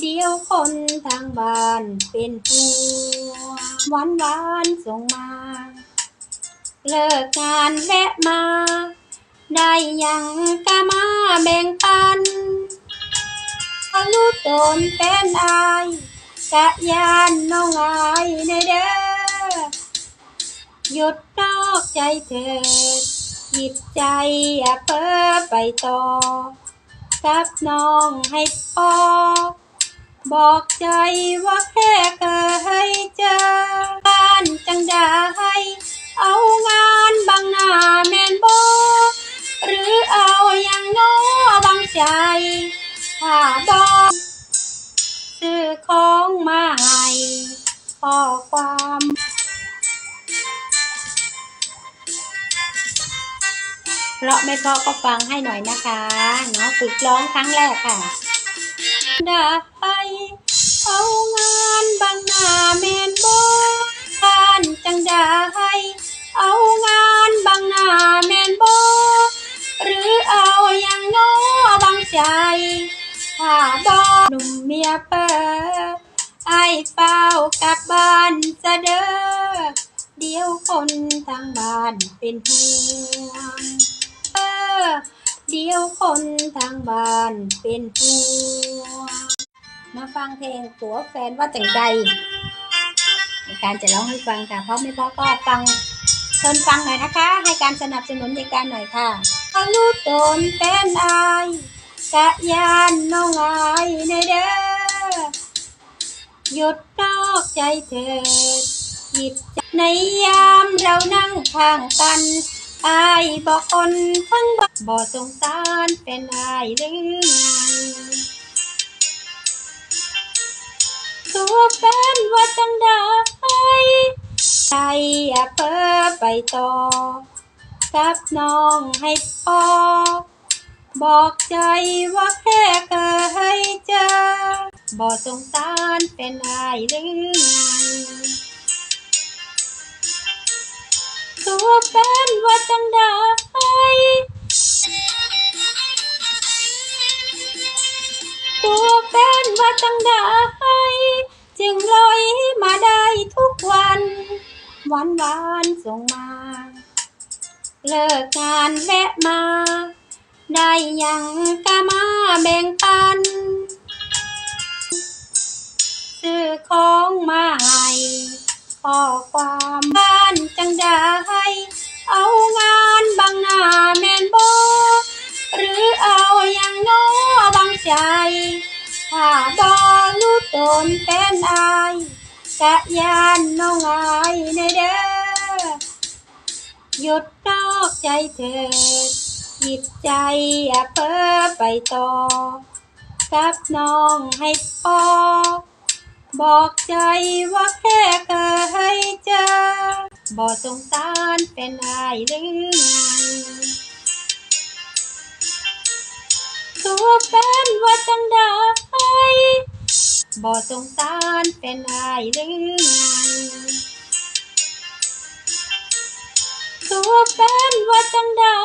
เดียวคนทางบ้านเป็นห่วงหวานหวานส่งมา เลิกงานแวะมา ได้ยังก็มาแบ่งปันรู้ตนเป็นอายกะยานน้องอายในเด้อหยุดนอกใจเถิดหยิบใจอย่าเพ้อไปต่อกับน้องให้พอ บอกใจว่าแค่เคยเจอการจังได้เอางานบางหน้าแมนบอหรือเอาอย่างง้อบางใจถ้าบอกซื้อของมาให้ข้อความเพราะไม่เพราะก็ฟังให้หน่อยนะคะ เนาะฝึกร้องครั้งแรกค่ะ ได้เอางานบางหน้าแมนบอทานจังได้เอางานบางหน้าแมนบหรือเอาอย่างง้อบางใจถ้าบอหนุ่มเมียเปิดไอเฝ้ากลับบ้านจะเด้อเดี๋ยวคนทางบ้านเป็นห่วงเออ เดี๋ยวคนทางบ้านเป็นห่วงมาฟังเพลงตัวแฟนว่าจังใดในการจะร้องให้ฟังค่ะเพราะไม่เพราะก็ฟังทนฟังหน่อยนะคะ ให้การสนับสนุนในการหน่อยค่ะถ้ารู้ตนเป็นอายกะยานน้องอายในเด้อหยุดนอกใจเถิดหยิบใจในยามเรานั่งข้างกัน อายบอกคนทั้งบ้านบ่สงสารเป็นอายหรือไงตัวเป็นว่าจังได้ใจอย่าเพ้อไปต่อกับน้องให้พอ บอกใจว่าแค่เคยเจอบ่สงสารเป็นอายหรือไง ตัวเป็นว่าจังได้ตัวเป็นว่าจังได้จึงลอยมาได้ทุกวัน หวานหวานส่งมา เลิกงานแวะมา ได้ยังก็มาแบ่งปันซื้อของมาให้ ข้อความบ้านจังได้เอางานบางหน้าแมนบอหรือเอาอย่างง้อบางใจถ้าบอรู้ตนเป็นอายกะยานน้องอายในเด้อหยุดนอกใจเถิดหยิบใจอย่าเพ้อไปต่อกับน้องให้พอ บอกใจว่าแค่เคยเจอบ่สงสารเป็นอายหรือไงตัวเป็นว่าจังได้บ่สงสารเป็นอายหรือไงตัวเป็นว่าจังได้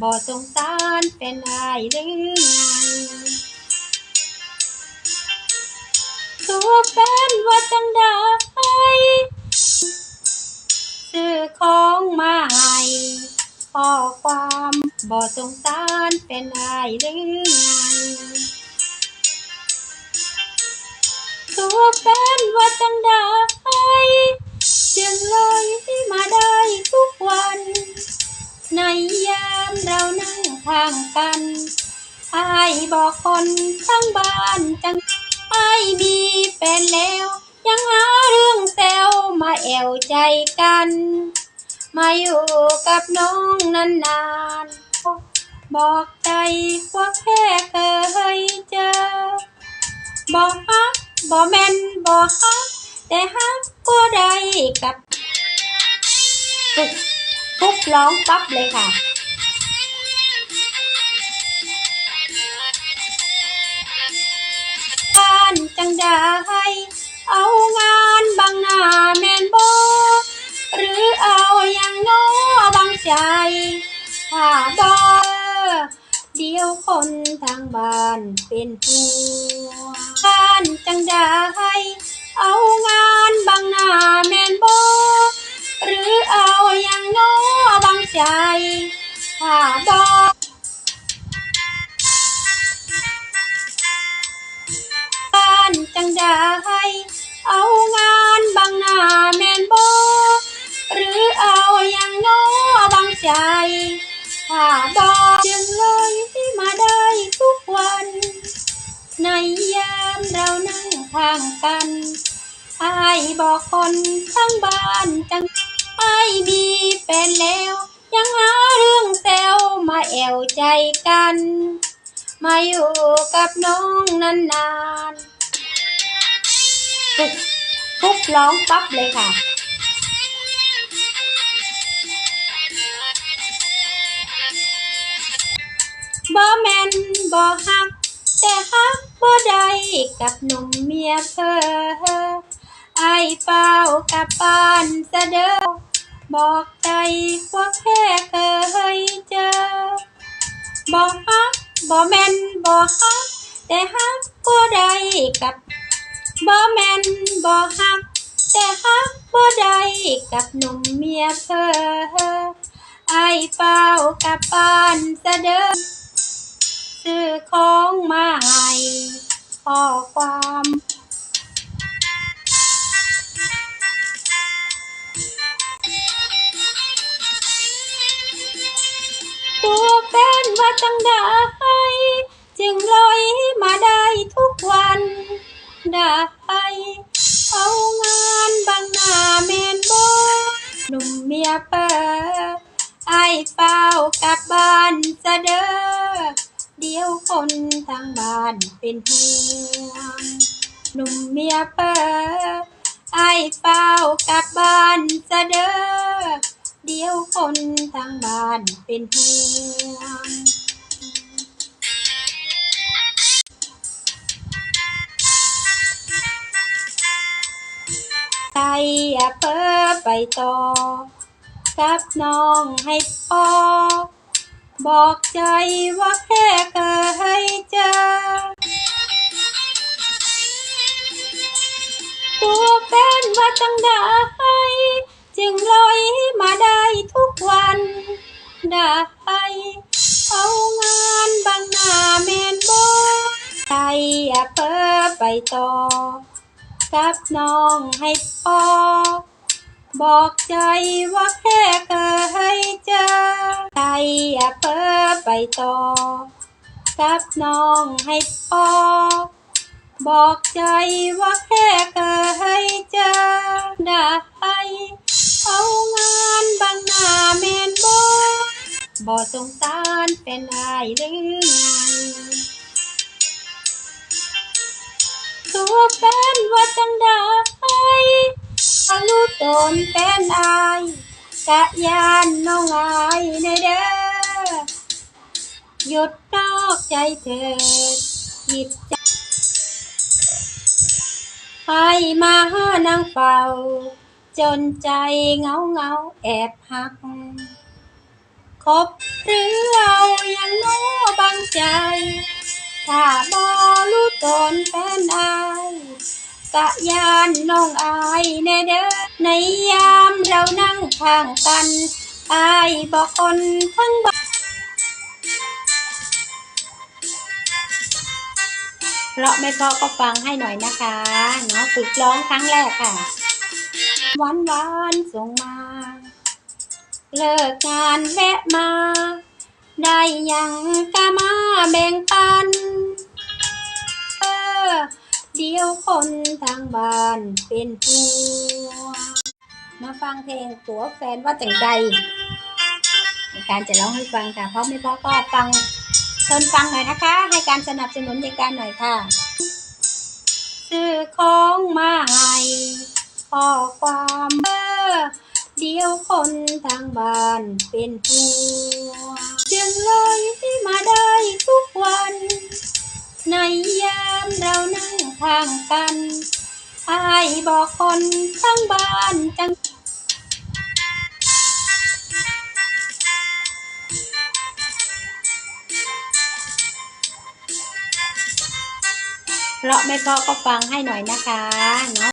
บ่สงสารเป็นอายหรือไง ตัวเป็นว่าจังได้ซื้อของมาให้ข้อความบ่สงสารเป็นอายหรือไงตัวเป็นว่าจังได้จึงเลยมาได้ทุกวัน ในยามเรานั่งข้างกันอายบอกคนทั้งบ้านจังายมีแฟนแล้ว ยังหาเรื่องแซวมาแอวใจกัน มาอยู่กับน้องนานๆ บอกใจว่าแค่เคยเจอ บอกฮักบอกแมนบอกฮักแต่ฮักก็ได้กับทุกทุกร้องปั๊บเลยค่ะ จังได้เอางานบางหน้าแมนบอหรือเอาอย่างน้อบางใจถ้าบอเดียวยวคนทางบ้านเป็นห่วงบ้านจังได้ ได้ เอางานบางหน้าแมนบ่หรือเอาอย่างน้อบางใจ ถ้าบ่จึงเลยที่มาได้ทุกวัน ในยามเรานั่งข้างกันไอายบอกคนทั้งบ้านจังไอายมีแฟนแล้ว ยังหาเรื่องแซวมาแอวใจกัน มาอยู่กับน้องนานๆ ทุกทุกร้องปั๊บเลยค่ะ บ่แมนบ่ฮัก แต่ฮักบ่ได้กับหนุ่มเมียเพอไอายเฝ้ากับบ้านซะเดอบอกใจว่าแค่เคยเจอบ่ฮักบ่แมนบ่ฮัก แต่ฮักบ่ได้กับ บ่แม่นบ่ฮัก แต่ฮักบ่ได้กับหนุ่มเมียเพอไอเฝ้ากับบ้านซะเด้อซื้อของมาให้ข้อความตัวเป็นว่าจังได้จึงลอยมาได้ทุกวัน ได้เอางานบางหน้าแมนบหนุ่มเมียเปิดไอายเฝ้ากลับบ้านซะเด้อเดี๋ยวคนทางบ้านเป็นห่วงหนุ่มเมียเปิดไอายเฝ้ากลับบ้านซะเด้อเดี๋ยวคนทางบ้านเป็นห่วง ใจอย่าเพ้อไปต่อ กับน้องให้พอ บอกใจว่าแค่เคยเจอตัวเป็นว่าจังได้จึงลอยมาได้ทุกวันได้เอางานบางหน้าแมนบใจอย่าเพ้อไปต่อ กับน้องให้พอ บอกใจว่าแค่เคยเจอใจอย่าเพ้อไปต่อกับน้องให้พอ บอกใจว่าแค่เคยเจอได้เอางานบางหน้าแมนบบ่สงสารเป็นอายหรือไง ตัวเป็นว่าจังได้อาลูตนเป็นอายกะยานน้องอายในเด้อหยุดนอกใจเถิดจิตใจไปมาหานางเฝ้า จนใจเงาเงาแอบหัก คบหรือเอาอย่างโน้บางใจ ถ้าบอรู้ตนเป็นอายกะยานน้องอายแน่เด้อในยามเรานั่งข้างกันอายบอกคนทั้งบ้านเพราะไม่เพราะก็ฟังให้หน่อยนะคะเนาะฝึกร้องครั้งแรกค่ะหวานหวานส่งมา เลิกงานแวะมา ได้ยังกะมาแบ่งปัน เดี๋ยวคนทางบ้านเป็นห่วงมาฟังเพลงตัวแฟนว่าจังใดในการจะร้องให้ฟังค่ะเพราะไม่เพราะก็ฟังทนฟังหน่อยนะคะ ให้การสนับสนุนในการหน่อยค่ะซื้อของมาให้ข้อความเออเดียวคนทางบ้านเป็นห่วงจึงเลยมาได้ทุกวัน ในยามเรานั่งข้างกันอายบอกคนทั้งบ้านจังเพราะไม่พรก็ฟังให้หน่อยนะคะเนาะ